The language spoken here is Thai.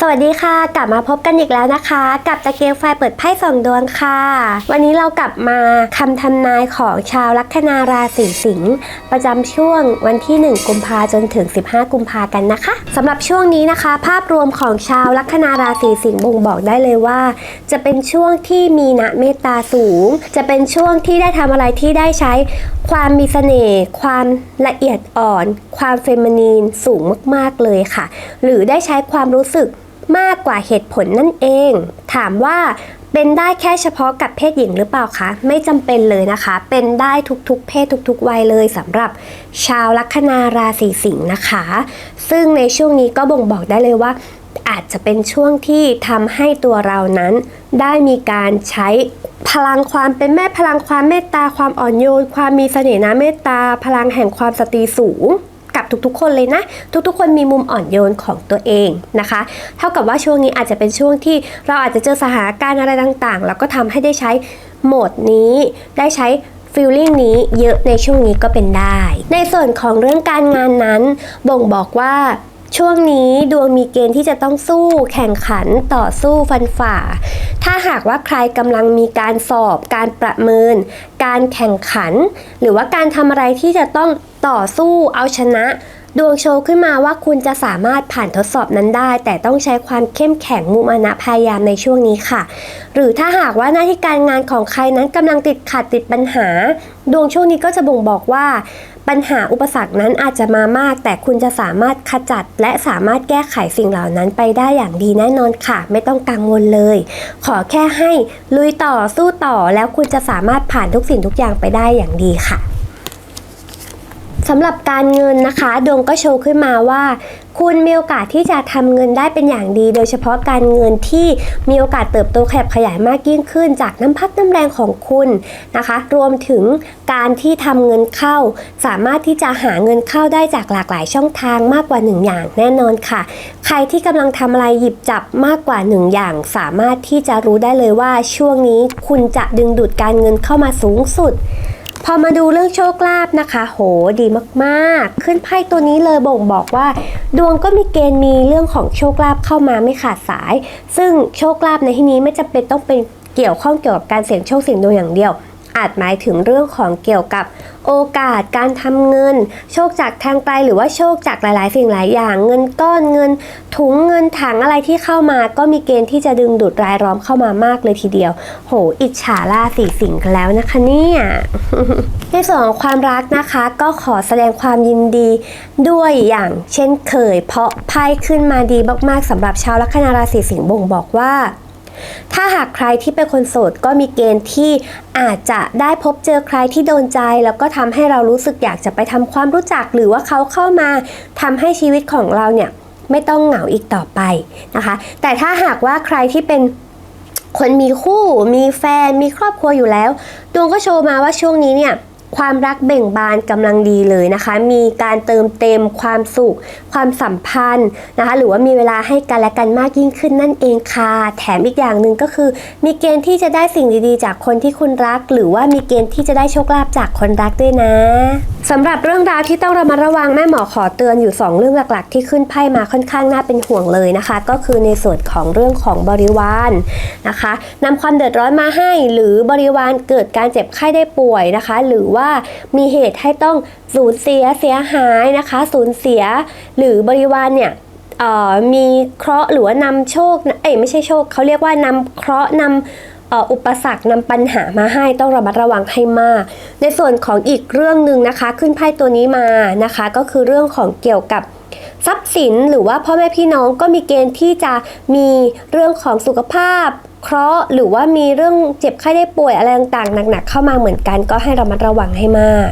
สวัสดีค่ะ กลับมาพบกันอีกแล้วนะคะ กับตะเกียงไฟเปิดไพ่สองดวงค่ะ วันนี้เรากลับมาคำทำนายของชาวลัคนาราศีสิงห์ประจำช่วงวันที่ 1 กุมภาจนถึง 15 กุมภากันนะคะสำหรับช่วงนี้นะคะ ภาพรวมของชาวลัคนาราศีสิงห์บ่งบอกได้เลยว่า จะเป็นช่วงที่มีณเมตตาสูง จะเป็นช่วงที่ได้ทำอะไรที่ได้ใช้ความมีเสน่ห์ ความละเอียดอ่อน ความเฟมินีนสูงมาก ๆ เลยค่ะ หรือได้ใช้ความรู้สึก มากกว่าเหตุผลนั่นเอง ถามว่าเป็นได้แค่เฉพาะกับเพศหญิงหรือเปล่าคะ ไม่จำเป็นเลยนะคะ เป็นได้ทุกๆ เพศทุกๆ วัยเลยสำหรับชาวลัคนาราศีสิงห์นะคะ ซึ่งในช่วงนี้ก็บ่งบอกได้เลยว่า อาจจะเป็นช่วงที่ทำให้ตัวเรานั้น ได้มีการใช้พลังความเป็นแม่พลังความเมตตาความอ่อนโยน ความมีเสน่ห์นะเมตตา พลังแห่งความสตรีสูง กับทุกๆ คนเลยนะ ทุกๆ คนมีมุมอ่อนโยนของตัวเองนะคะ เท่ากับว่าช่วงนี้อาจจะเป็นช่วงที่เราอาจจะเจอสถานการณ์อะไรต่างๆ แล้วก็ทำให้ได้ใช้โหมดนี้ได้ใช้ฟีลลิ่งนี้เยอะในช่วงนี้ก็เป็นได้ ในส่วนของเรื่องการงานนั้น บ่งบอกว่าช่วงนี้ดวงมีเกณฑ์ที่จะต้องสู้แข่งขันต่อสู้ฟันฝ่า ถ้าหากว่าใครกำลังมีการสอบ การประเมิน การแข่งขัน หรือว่าการทำอะไรที่จะต้อง ต่อสู้เอาชนะ ดวงโชว์ขึ้นมาว่าคุณจะสามารถผ่านทดสอบนั้นได้ แต่ต้องใช้ความเข้มแข็งมุมานะพยายามในช่วงนี้ค่ะ หรือถ้าหากว่าหน้าที่การงานของใครนั้นกำลังติดขัดติดปัญหา ดวงช่วงนี้ก็จะบ่งบอกว่าปัญหาอุปสรรคนั้นอาจจะมามาก แต่คุณจะสามารถขจัด และสามารถแก้ไขสิ่งเหล่านั้นไปได้อย่างดีแน่นอนค่ะ ไม่ต้องกังวลเลย ขอแค่ให้ลุยต่อสู้ต่อแล้วคุณจะสามารถผ่านทุกสิ่งทุกอย่างไปได้อย่างดีค่ะ สำหรับการเงินนะคะ ดวงก็โชว์ขึ้นมาว่า คุณมีโอกาสที่จะทำเงินได้เป็นอย่างดี โดยเฉพาะการเงินที่มีโอกาสเติบโตขยับขยายมากยิ่งขึ้น จากน้ำพักน้ำแรงของคุณนะคะ รวมถึงการที่ทำเงินเข้า สามารถที่จะหาเงินเข้าได้จากหลากหลายช่องทางมากกว่าหนึ่งอย่างแน่นอนค่ะ ใครที่กำลังทำอะไรหยิบจับมากกว่าหนึ่งอย่าง สามารถที่จะรู้ได้เลยว่าช่วงนี้คุณจะดึงดูดการเงินเข้ามาสูงสุด พอมาดูเรื่องโชคลาภนะคะ โหดีมากๆ ขึ้นไพ่ตัวนี้เลยบ่งบอกว่า ดวงก็มีเกณฑ์มีเรื่องของโชคลาภเข้ามาไม่ขาดสาย ซึ่งโชคลาภในที่นี้ไม่จำเป็นต้องเป็นเกี่ยวข้องเกี่ยวกับการเสี่ยงโชคเสี่ยงดวงอย่างเดียว อาจหมายถึงเรื่องของเกี่ยวกับโอกาสการทำเงิน โชคจากทางไกลหรือว่าโชคจากหลายๆ สิ่งหลายอย่าง เงินก้อนเงิน ถุงเงินถังอะไรที่เข้ามา ก็มีเกณฑ์ที่จะดึงดูดรายล้อมเข้ามามากเลยทีเดียว โห อิจฉาราศีสิงห์กันแล้วนะคะเนี่ยในส่วนของความรักนะคะก็ขอแสดงความยินดีด้วยอย่างเช่นเคย เพราะไพ่ขึ้นมาดีมากๆสำหรับชาวลัคนาราศีสิงห์บ่งบอกว่า ถ้าหากใครที่เป็นคนโสดก็มีเกณฑ์ที่อาจจะได้พบเจอใครที่โดนใจ แล้วก็ทำให้เรารู้สึกอยากจะไปทำความรู้จัก หรือว่าเขาเข้ามาทำให้ชีวิตของเราเนี่ยไม่ต้องเหงาอีกต่อไปนะคะ แต่ถ้าหากว่าใครที่เป็นคนมีคู่ มีแฟน มีครอบครัวอยู่แล้วดวงก็โชว์มาว่าช่วงนี้เนี่ย ความรักเบ่งบานกำลังดีเลยนะคะ มีการเติมเต็มความสุข ความสัมพันธ์นะคะ หรือว่ามีเวลาให้กันและกันมากยิ่งขึ้นนั่นเองค่ะ แถมอีกอย่างหนึ่งก็คือ มีเกณฑ์ที่จะได้สิ่งดีๆ จากคนที่คุณรัก หรือว่ามีเกณฑ์ที่จะได้โชคลาภจากคนรักด้วยนะสำหรับเรื่องราวที่ต้องระมัดระวังแม่หมอขอเตือนอยู่ 2 เรื่องหลักๆ ที่ขึ้นไพ่มาค่อนข้างน่าเป็นห่วงเลยนะคะ ก็คือในส่วนของเรื่องของบริวารนะคะนำความเดือดร้อนมาให้หรือบริวารเกิดการเจ็บไข้ได้ป่วยนะคะ หรือว่ามีเหตุให้ต้องสูญเสียเสียหายนะคะ สูญเสีย หรือบริวารเนี่ยมีเคราะห์หรือว่านำโชคเอ้ยไม่ใช่โชคเขาเรียกว่านำเคราะห์นำ อุปสรรคนำปัญหามาให้ต้องระมัดระวังให้มาก ในส่วนของอีกเรื่องหนึ่งนะคะ ขึ้นไพ่ตัวนี้มานะคะ ก็คือเรื่องของเกี่ยวกับทรัพย์สินหรือว่าพ่อแม่พี่น้องก็มีเกณฑ์ที่จะมีเรื่องของสุขภาพ เคราะห์หรือว่ามีเรื่องเจ็บไข้ได้ป่วยอะไรต่างๆหนักๆเข้ามาเหมือนกัน ก็ให้ระมัดระวังให้มาก